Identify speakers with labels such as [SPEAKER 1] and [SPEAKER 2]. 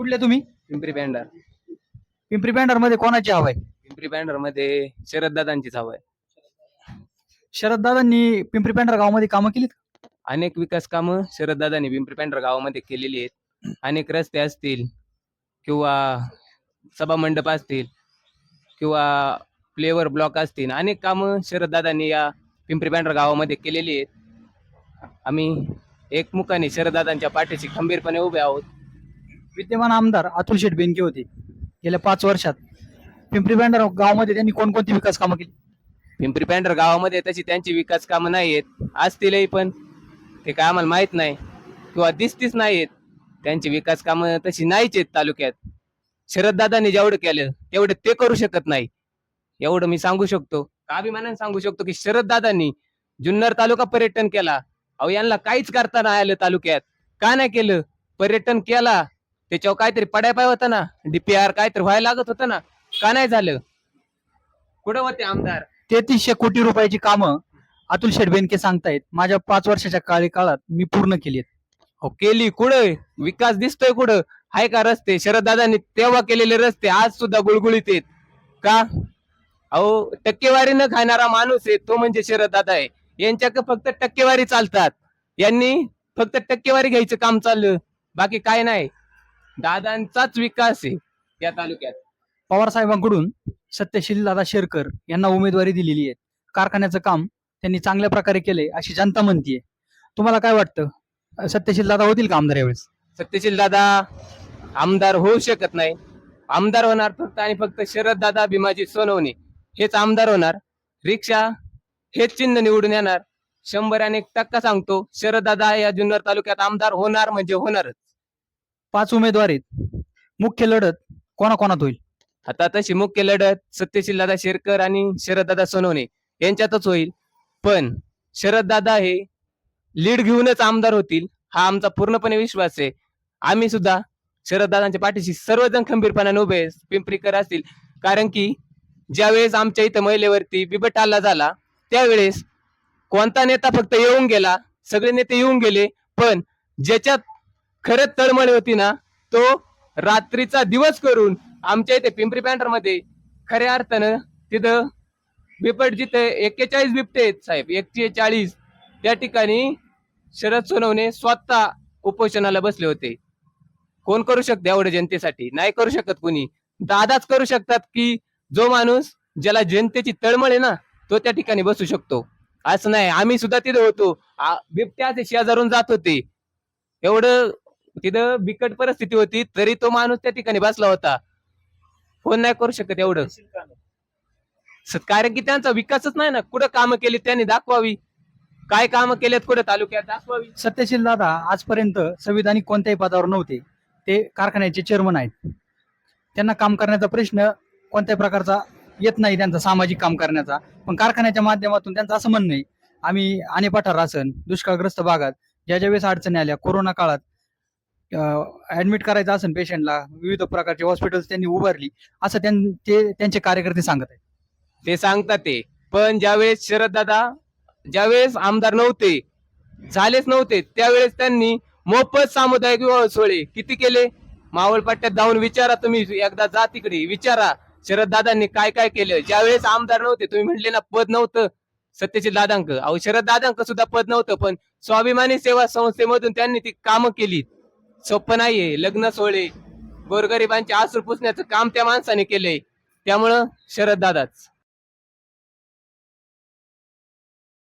[SPEAKER 1] कुठले तुम्ही?
[SPEAKER 2] पिंपरी बँडर
[SPEAKER 1] पिंपरी बँडरमध्ये कोणाची हवा आहे?
[SPEAKER 2] पिंपरी बँडरमध्ये शरद दादांचीच हवं आहे.
[SPEAKER 1] शरद दादांनी पिंपरी बँडर गावामध्ये कामं केलीत?
[SPEAKER 2] अनेक विकास कामं शरद दादांनी पिंपरी बँडर गावामध्ये केलेली आहेत. अनेक रस्ते असतील किंवा सभा मंडप असतील किंवा फ्लेवर ब्लॉक असतील अनेक कामं शरद दादांनी या पिंपरी बँडर गावामध्ये केलेली आहेत. आम्ही एकमुखाने शरद दादांच्या पाठीशी खंबीरपणे उभे आहोत.
[SPEAKER 1] विद्यमान आमदार अतुल शेठ बेनके होते गेल्या पाच वर्षात. पिंपरी पेंडर गावामध्ये त्यांनी कोणकोणती विकास कामं केली?
[SPEAKER 2] पिंपरी पॅन्डर गावामध्ये तशी त्यांची विकास कामं नाही आहेत असतीलही पण ते काय आम्हाला माहीत नाही किंवा दिसतीच नाही आहेत त्यांची विकास कामं तशी नाहीच आहेत तालुक्यात. शरददादांनी जेवढं केलं तेवढं ते करू शकत नाही. एवढं मी सांगू शकतो अभिमानाने सांगू शकतो की शरददादांनी जुन्नर तालुका पर्यटन केला. अहो यांना काहीच करता नाही आलं तालुक्यात. का नाही केलं? पर्यटन केला. त्याच्यावर काहीतरी पडाय पाय होता ना. डीपीआर काहीतरी व्हायला लागत होतं ना. का नाही झालं? कुठं होते आमदार?
[SPEAKER 1] तेहतीसशे कोटी रुपयाची कामं अतुल शेठ बेनके सांगतायत. माझ्या पाच वर्षाच्या काळी काळात मी पूर्ण केली आहेत
[SPEAKER 2] अहो, केली कुठं? विकास दिसतोय कुठं? हाय का रस्ते? शरद दादांनी तेव्हा केलेले रस्ते आज सुद्धा गुळगुळीत आहेत. का? अहो टक्केवारी न खाणारा माणूस आहे तो म्हणजे शरद दादा आहे. यांच्याकडे फक्त टक्केवारी चालतात. यांनी फक्त टक्केवारी घ्यायचं काम चाललं. बाकी काय नाही. दादांचाच विकास आहे या तालुक्यात.
[SPEAKER 1] पवार साहेबांकडून सत्यशील दादा शेरकर यांना उमेदवारी दिलेली आहे. कारखान्याचं काम त्यांनी चांगल्या प्रकारे केलंय अशी जनता म्हणतीये. तुम्हाला काय वाटतं? सत्यशील दादा होतील का आमदार यावेळेस?
[SPEAKER 2] सत्यशील दादा आमदार होऊ शकत नाही. आमदार होणार फक्त आणि फक्त शरद दादा भीमाजी सोनवणे. हेच आमदार होणार. रिक्षा हेच चिन्ह निवडून येणार. शंभर आणि एक टक्का सांगतो शरद दादा या जुन्नर तालुक्यात आमदार होणार म्हणजे होणारच.
[SPEAKER 1] पाच उमेदवार आहेत. मुख्य लढत कोणाकोणात होईल?
[SPEAKER 2] आता तशी मुख्य लढत सत्यशील दादा शेरकर आणि शरददादा सोनवणे यांच्यातच होईल. पण शरददादा हे लीड घेऊनच आमदार होतील हा आमचा पूर्णपणे विश्वास आहे. आम्ही सुद्धा शरददादांच्या पाठीशी सर्वजण खंबीरपणाने उभे पिंपरीकर असतील. कारण की ज्यावेळेस आमच्या इथं महिलेवरती बिबट हल्ला झाला त्यावेळेस कोणता नेता फक्त येऊन गेला सगळे नेते येऊन गेले पण ज्याच्यात खरंच तळमळ होती ना तो रात्रीचा दिवस करून आमच्या इथे पिंपरी पॅन्टरमध्ये खऱ्या अर्थानं तिथं बिपट जिथे एक्केचाळीस बिबटे आहेत साहेब एकशे चाळीस. त्या ठिकाणी शरद सोनवणे स्वतः उपोषणाला बसले होते. कोण करू शकते एवढं जनतेसाठी? नाही करू शकत कोणी. दादाच करू शकतात की जो माणूस ज्याला जनतेची तळमळ आहे ना तो त्या ठिकाणी बसू शकतो. असं नाही आम्ही सुद्धा तिथे होतो. बिबट्या ते शेजारून जात होते. एवढं तिथं बिकट परिस्थिती होती तरी तो माणूस त्या ठिकाणी बसला होता. फोन नाही करू शकत एवढं. कारण की त्यांचा विकासच नाही ना. कुठं कामं केली त्यांनी दाखवावी. काय कामं केलेत कुठं तालुक्यात? दाखवावी.
[SPEAKER 1] सत्यशील दादा आजपर्यंत संविधानिक कोणत्याही पदावर नव्हते. ते कारखान्याचे चेअरमन आहेत. त्यांना काम करण्याचा प्रश्न कोणत्याही प्रकारचा येत नाही त्यांचा सामाजिक काम करण्याचा. पण कारखान्याच्या माध्यमातून त्यांचं असं म्हणणं नाही आम्ही आणि पठार आसन दुष्काळग्रस्त भागात ज्या ज्या वेळेस अडचणी आल्या कोरोना काळात ऍडमिट करायचं असेल पेशंटला विविध प्रकारचे हॉस्पिटल्स त्यांनी उभारली असं त्यां- ते त्यांचे कार्यकर्ते सांगत आहेत.
[SPEAKER 2] ते सांगतात ते. पण ज्यावेळेस शरद दादा ज्यावेळेस आमदार नव्हते झालेच नव्हते त्यावेळेस त्यांनी मोफत सामुदायिक विवाह सोहळे किती केले? मावळ पट्ट्यात जाऊन विचारा तुम्ही एकदा जा तिकडे विचारा शरद दादांनी काय काय केलं? ज्यावेळेस आमदार नव्हते तुम्ही म्हणले ना पद नव्हतं. सत्यशील दादांक. अहो शरद दादांक सुद्धा पद नव्हतं पण स्वाभिमानी सेवा संस्थेमधून त्यांनी ती कामं केली. सोपं नाहीये लग्न सोहळे. गोरगरिबांचे आसूर पुसण्याचं काम त्या माणसाने केलंय. त्यामुळं शरद दादाच.